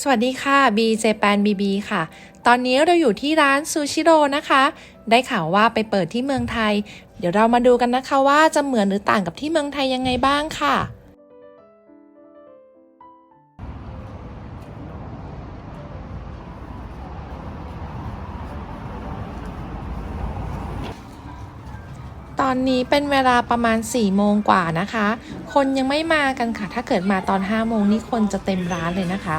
สวัสดีค่ะ B j p a n BB ค่ะ ตอนนี้เราอยู่ที่ร้านซูชิโร่นะคะ ได้ข่าวว่าไปเปิดที่เมืองไทย เดี๋ยวเรามาดูกันนะคะว่าจะเหมือนหรือต่างกับที่เมืองไทยยังไงบ้างค่ะ ตอนนี้เป็นเวลาประมาณ 4 โมงกว่านะคะ คนยังไม่มากันค่ะ ถ้าเกิดมาตอน 5 โมงนี่คนจะเต็มร้านเลยนะคะ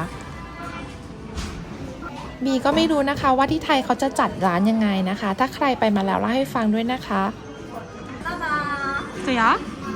บีก็ไม่รู้นะคะว่าที่ไทยเขาจะจัดร้านยังไงนะคะ ถ้าใครไปมาแล้วเล่าให้ฟังด้วยนะคะ对呀、อัน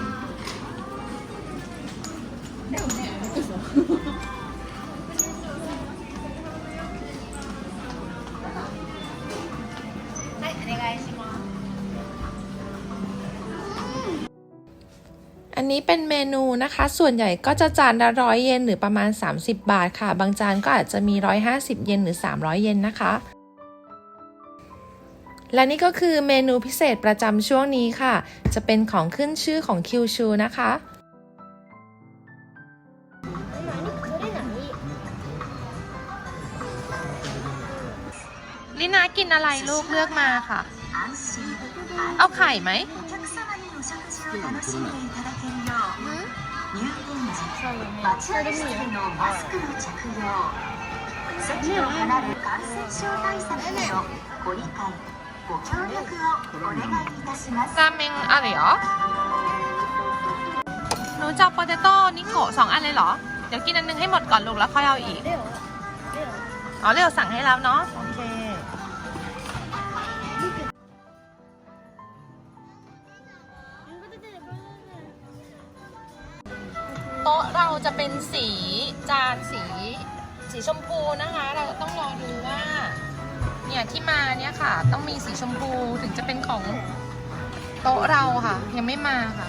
นี้เป็นเมนูนะคะ ส่วนใหญ่ก็จะจานละร้อยเยนหรือประมาณ 30 บาทค่ะ บางจานก็อาจจะมี 150 เยนหรือ 300 เยนนะคะ และนี่ก็คือเมนูพิเศษประจำช่วงนี้ค่ะ จะเป็นของขึ้นชื่อของคิวชูนะคะลินากินอะไรลูกเลือกมาค่ะ เอาไข่ไหม 待ち合わせでのマスクの着用席を離れ感染症対策へのご理解ご協力をお願いいたします ราเมงอะไรเหรอ หนูจะเอาโปเตโต้นิโกะสองอันเลยเหรอ เดี๋ยวกินอันนึงให้หมดก่อนลูกแล้วค่อยเอาอีก อ๋อเรียวสั่งให้แล้วเนาะ โอเค จะเป็นสีจานสี สีชมพูนะคะ เราต้องรอดูว่า เนี่ยที่มาเนี่ยค่ะ ต้องมีสีชมพูถึงจะเป็นของโต๊ะเราค่ะ ยังไม่มาค่ะ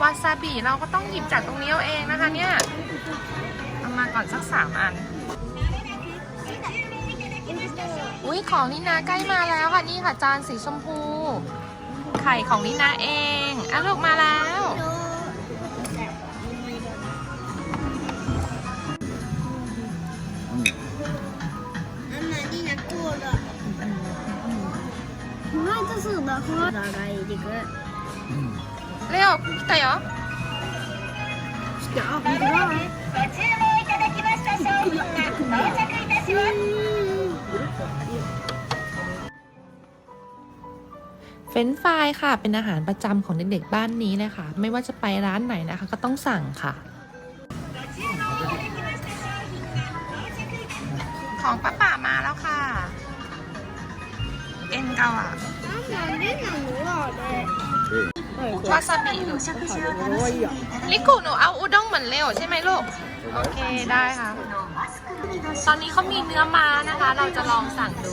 วาซาบิเราก็ต้องหยิบจากตรงนี้เอาเองนะคะเนี่ยเอามาก่อนสักสามอันอุ้ยของนินาใกล้มาแล้วค่ะนี่ค่ะจานสีชมพู ไข่ของนินาเองอะลูกมาแล้ว 我爱这是的，我大概这个。 เร็วแต่เหรอ 小，你知道吗？ご注文いただきました商品が到着いたします เฟรนช์ฟรายค่ะ เป็นอาหารประจำของเด็กๆบ้านนี้เลยค่ะ ไม่ว่าจะไปร้านไหนนะคะ ก็ต้องสั่งค่ะ ของป้าป่ามาแล้วค่ะ เอ็นเกาอ่ะ 妈妈，你拿我的。 วาซาบิลิโกุหนูเอาอุด้งเหมือนเร็วใช่ไหมลูก โอเคได้ค่ะ ตอนนี้เขามีเนื้อม้านะคะ เราจะลองสั่งดู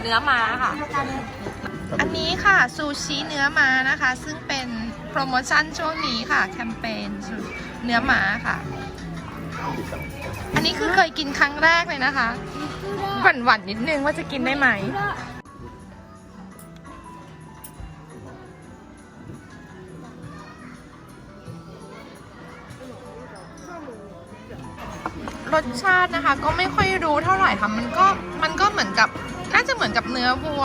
เนื้อม้าค่ะ อันนี้ค่ะซูชิเนื้อม้านะคะ ซึ่งเป็นโปรโมชั่นช่วงนี้ค่ะ แคมเปญเนื้อม้าค่ะ อันนี้คือเคยกินครั้งแรกเลยนะคะ หวั่นหวั่นนิดนึงว่าจะกินได้ไหม รสชาตินะคะ ก็ไม่ค่อยรู้เท่าไหร่ค่ะมันก็มันก็เหมือนกับน่าจะเหมือนกับเนื้อวัว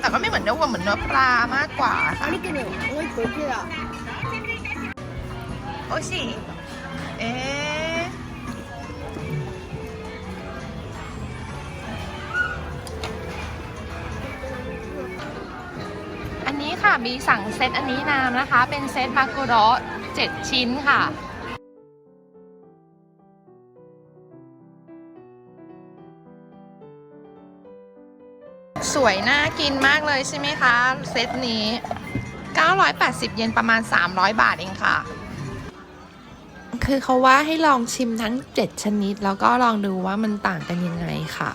แต่ก็ไม่เหมือนเนื้อวัวเหมือนเนื้อปลามากกว่าค่ะนี่กิโอ้ยเปรี้ยวโอ้ชิเอ๊อันนี้ค่ะมีสั่งเซตอันนี้นามนะคะ เป็นเซตมากุระ7ชิ้นค่ะ สวยน่ากินมากเลยใช่ไหมคะ เซตนี้ 980 เยนประมาณ 300 บาทเองค่ะ คือเขาว่าให้ลองชิมทั้ง 7 ชนิด แล้วก็ลองดูว่ามันต่างกันยังไงค่ะ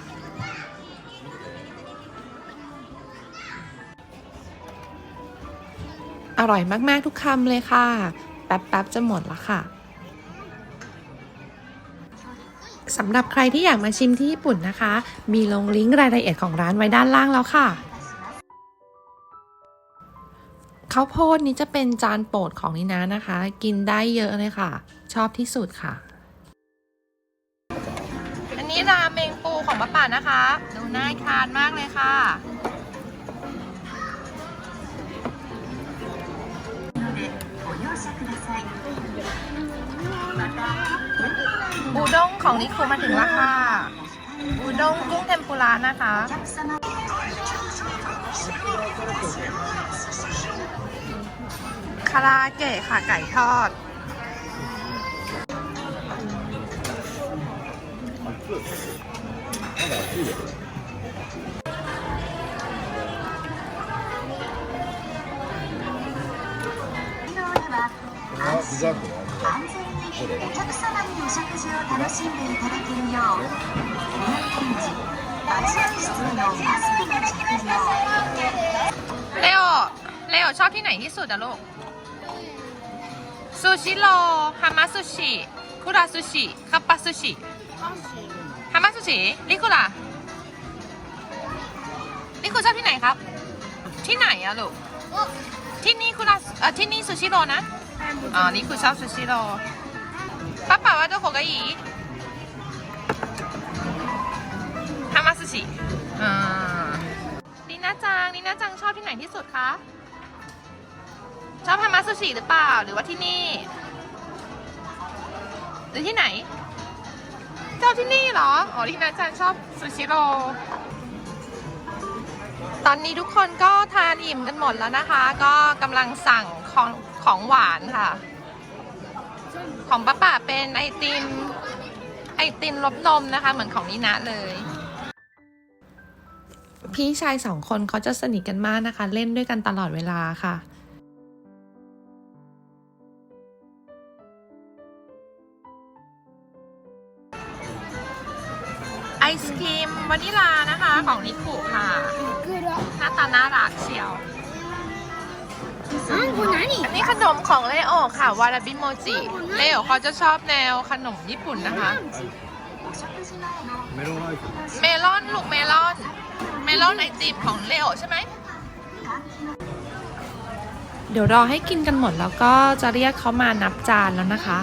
อร่อยมาก ๆ ทุกคำเลยค่ะ แป๊บ ๆ จะหมดละค่ะ สำหรับใครที่อยากมาชิมที่ญี่ปุ่นนะคะ มีลงลิงก์รายละเอียดของร้านไว้ด้านล่างแล้วค่ะข้าวโพดนี้จะเป็นจานโปรดของนินานะคะ กินได้เยอะเลยค่ะ ชอบที่สุดค่ะ อันนี้ราเมงปูของป้าป่านะคะ ดูน่าทานมากเลยค่ะ อูด้งของนิคุมาถึงแล้วค่ะ อูด้งกุ้งเทมปุระนะคะ お客様 คาราเกะค่ะไก่ทอด のでは安心安全に お客様にお食事を楽しんでいただけるよう入店時待合室でのマスクの着用 เลโอ เลโอชอบที่ไหนที่สุดอะลูก ซูชิโรฮามาซูชิคุราซูชิคัปปะซูชิฮามาซูชิลิคุระลิคุชอบที่ไหนครับ ที่ไหนอะลูก ที่นี่คุระเอ่อที่นี่ซูชิโรนะ อ๋อ นี่คือชอบซูชิโร ป้าป่าว่าどこがいいฮามาซูชิอ่า ลินาจังลินาจังชอบที่ไหนที่สุดคะ ชอบฮามาซูชิหรือเปล่า หรือว่าที่นี่ หรือที่ไหน ชอบที่นี่เหรอ อ๋อลินาจังชอบซูชิโร่ตอนนี้ทุกคนก็ทานอิ่มกันหมดแล้วนะคะ ก็กำลังสั่งของของหวานค่ะ ของป้าป่าเป็นไอติมไอติมลบนมนะคะ เหมือนของนินะเลย พี่ชายสองคนเขาจะสนิทกันมากนะคะ เล่นด้วยกันตลอดเวลาค่ะไอศครีมวานิลานะคะ ของนิคุค่ะหน้าตาน่ารักเชียว อันนี้ขนมของเลโอค่ะ วาราบิโมจิ เลโอเขาจะชอบแนวขนมญี่ปุ่นนะคะ お食事前の メロンアイス เมลอนลูกเมลอน เมลอนไอติมของเลโอใช่ไหม เดี๋ยวรอให้กินกันหมดแล้วก็จะเรียกเขามานับจานแล้วนะคะ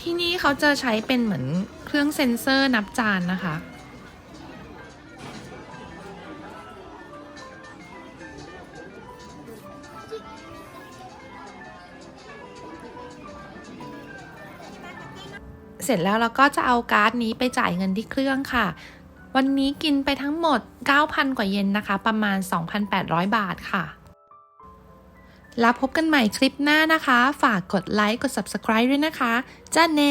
ที่นี่เขาจะใช้เป็นเหมือนเครื่องเซ็นเซอร์นับจานนะคะ เสร็จแล้วเราก็จะเอาการ์ดนี้ไปจ่ายเงินที่เครื่องค่ะ วันนี้กินไปทั้งหมด 9,000 กว่าเยนนะคะ ประมาณ 2,800 บาทค่ะ แล้วพบกันใหม่คลิปหน้านะคะ ฝากกดไลค์ กด subscribe ด้วยนะคะจ้าเน